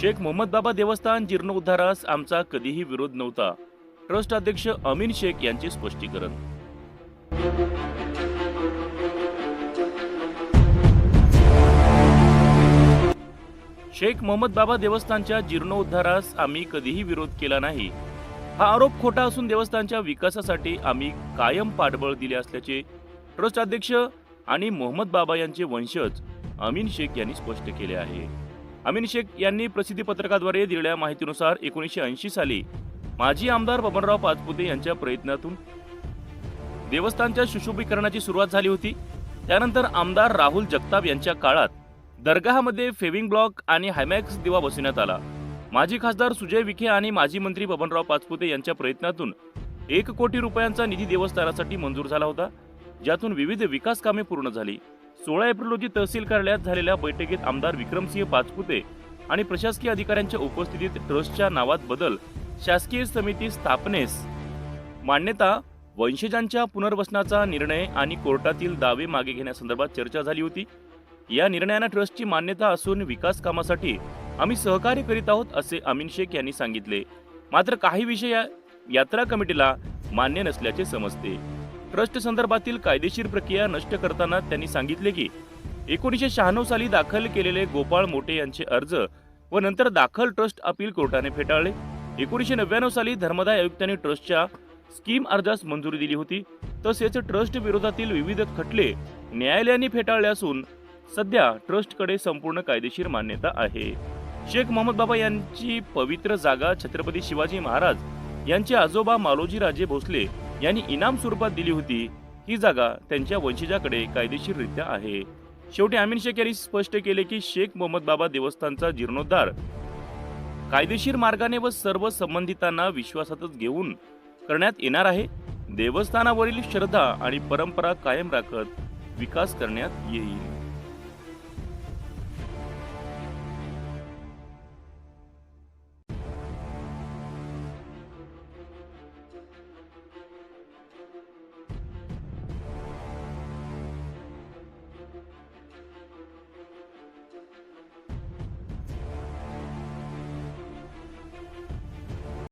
शेख मोहम्मद बाबा देवस्थान जीर्णोद्धारास आमचा कधीही विरोध नव्हता ट्रस्ट अध्यक्ष अमीन शेख यांचे स्पष्टीकरण. शेख मोहम्मद बाबा देवस्थानच्या जीर्णोद्धारास आम्ही कधीही विरोध केला नाही. हा आरोप खोटा असून देवस्थानच्या विकासासाठी आम्ही कायम पाठबळ दिले असल्याचे ट्रस्ट अध्यक्ष आणि मोहम्मद बाबा यांचे वंशज अमीन शेख यांनी स्पष्ट केले आहे. अमीन शेख यांनी प्रसिद्धीपत्रकाद्वारे दिलेल्या माहितीनुसार एकोणीसशे ऐंशी साली माजी आमदार बबनराव पाचपुते यांच्या प्रयत्नातून देवस्थानच्या सुशोभीकरणाची सुरुवात झाली होती. त्यानंतर आमदार राहुल जगताप यांच्या काळात दर्गामध्ये फेविंग ब्लॉक आणि हायमॅक्स दिवा बसवण्यात आला. माजी खासदार सुजय विखे आणि माजी मंत्री बबनराव पाचपुते यांच्या प्रयत्नातून एक कोटी रुपयांचा निधी देवस्थानासाठी मंजूर झाला होता ज्यातून विविध विकास कामे पूर्ण झाली. सोळा एप्रिल रोजी तहसील कार्यालयात झालेल्या बैठकीत आमदार विक्रमसिंह पाचपुते आणि प्रशासकीय अधिकाऱ्यांच्या उपस्थितीत ट्रस्टच्या नावात बदल शासकीय समिती स्थापनेस मान्यता वंशजांच्या पुनर्वसनाचा निर्णय आणि कोर्टातील दावे मागे घेण्यासंदर्भात चर्चा झाली होती. या निर्णयानं ट्रस्टची मान्यता असून विकास कामासाठी आम्ही सहकार्य करीत आहोत असे अमीन शेख यांनी सांगितले. मात्र काही विषय या यात्रा कमिटीला मान्य नसल्याचे समजते. ट्रस्ट संदर्भातील कायदेशीर प्रक्रिया नष्ट करताना त्यांनी सांगितले की एकोणीसशे शहाण्णव साली दाखल केलेले गोपाळ मोटे यांचे अर्ज व नंतर दाखल ट्रस्ट अपील कोर्टाने फेटाळले. एकोणीसशे नव्याण्णव साली धर्मदाय आयुक्तांनी ट्रस्टच्या स्कीम अर्जास मंजुरी दिली होती. तसेच ट्रस्ट विरोधातील विविध खटले न्यायालयाने फेटाळले असून सध्या ट्रस्टकडे संपूर्ण कायदेशीर मान्यता आहे. शेख मोहम्मद बाबा यांची पवित्र जागा छत्रपती शिवाजी महाराज यांचे आजोबा मालोजी राजे भोसले यांनी इनाम स्वरूपात दिली होती. ही जागा त्यांच्या वंशजाकडे कायदेशीररित्या आहे. शेवटी अमीन शेख यांनी स्पष्ट केले की शेख मोहम्मद बाबा देवस्थानचा जीर्णोद्धार कायदेशीर मार्गाने व सर्व संबंधितांना विश्वासातच घेऊन करण्यात येणार आहे. देवस्थानावरील श्रद्धा आणि परंपरा कायम राखत विकास करण्यात येईल.